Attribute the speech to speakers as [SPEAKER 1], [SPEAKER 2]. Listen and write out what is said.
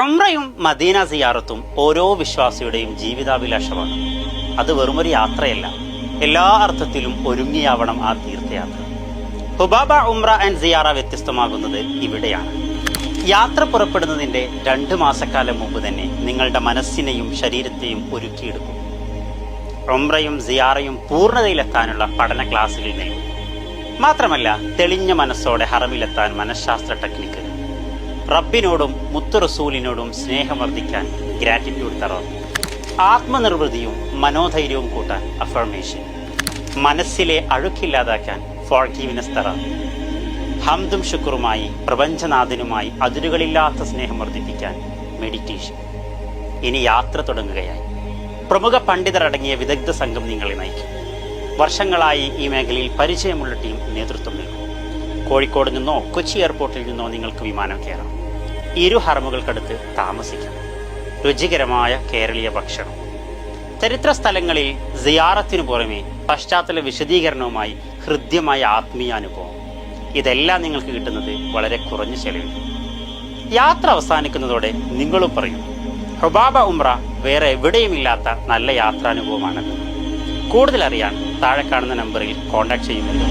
[SPEAKER 1] ഉംറയും Medina സിയാറത്തും ഓരോ വിശ്വാസിയുടെയും ജീവിതാഭിലാഷമാണ്. അത് വെറുമൊരു യാത്രയല്ല. എല്ലാ അർത്ഥത്തിലും ഒരുങ്ങിയാവണം ആ തീർത്ഥയാത്ര. ഹുബാബ ഉംറ ആൻഡ് സിയാറ വ്യത്യസ്തമാകുന്നത് ഇവിടെയാണ്. യാത്ര പുറപ്പെടുന്നതിന്റെ രണ്ട് മാസക്കാലം മുമ്പ് തന്നെ നിങ്ങളുടെ മനസ്സിനെയും ശരീരത്തെയും ഒരുക്കിയെടുക്കും. ഉംറയും സിയാറയും പൂർണതയിലെത്താനുള്ള പഠന ക്ലാസ്സുകൾ നൽകും. മാത്രമല്ല തെളിഞ്ഞ മനസ്സോടെ ഹറമിലെത്താൻ മനഃശാസ്ത്ര ടെക്നിക്ക് റബ്ബിനോടും മുത്തു റസൂലിനോടും സ്നേഹം വർദ്ധിക്കാൻ ഗ്രാറ്റിറ്റ്യൂഡ് തെറാപ്പി ആത്മനിർവൃതിയും മനോധൈര്യവും കൂട്ടാൻ അഫർമേഷൻ മനസ്സിലെ അഴുക്കില്ലാതാക്കാൻ ഫോൾക്കീവിനസ് തറ ഹംദും ശുക്രുമായി പ്രപഞ്ചനാഥനുമായി അതിരുകളില്ലാത്ത സ്നേഹം വർദ്ധിപ്പിക്കാൻ മെഡിറ്റേഷൻ ഇനി യാത്ര തുടങ്ങുകയായി. പ്രമുഖ പണ്ഡിതർ അടങ്ങിയ വിദഗ്ധ സംഘം നിങ്ങളെ നയിക്കും. വർഷങ്ങളായി ഈ മേഖലയിൽ പരിചയമുള്ള ടീം നേതൃത്വം നൽകും. കോഴിക്കോട് നിന്നോ കൊച്ചി എയർപോർട്ടിൽ നിന്നോ നിങ്ങൾക്ക് വിമാനം കയറാം. ഇരു ഹറമുകൾക്കടുത്ത് താമസിക്കാം. രുചികരമായ കേരളീയ ഭക്ഷണം. ചരിത്ര സ്ഥലങ്ങളിൽ സിയാറത്തിനു പുറമെ പശ്ചാത്തല വിശദീകരണവുമായി ഹൃദ്യമായ ആത്മീയ അനുഭവം. ഇതെല്ലാം നിങ്ങൾക്ക് കിട്ടുന്നത് വളരെ കുറഞ്ഞ ചെലവിൽ. യാത്ര അവസാനിക്കുന്നതോടെ നിങ്ങളും പറയും ഹുബാബ ഉംറ വേറെ എവിടെയും ഇല്ലാത്ത നല്ല യാത്രാനുഭവമാണെന്ന് കൂടുതലറിയാൻ താഴെ കാണുന്ന നമ്പറിൽ കോൺടാക്ട് ചെയ്യുമല്ലോ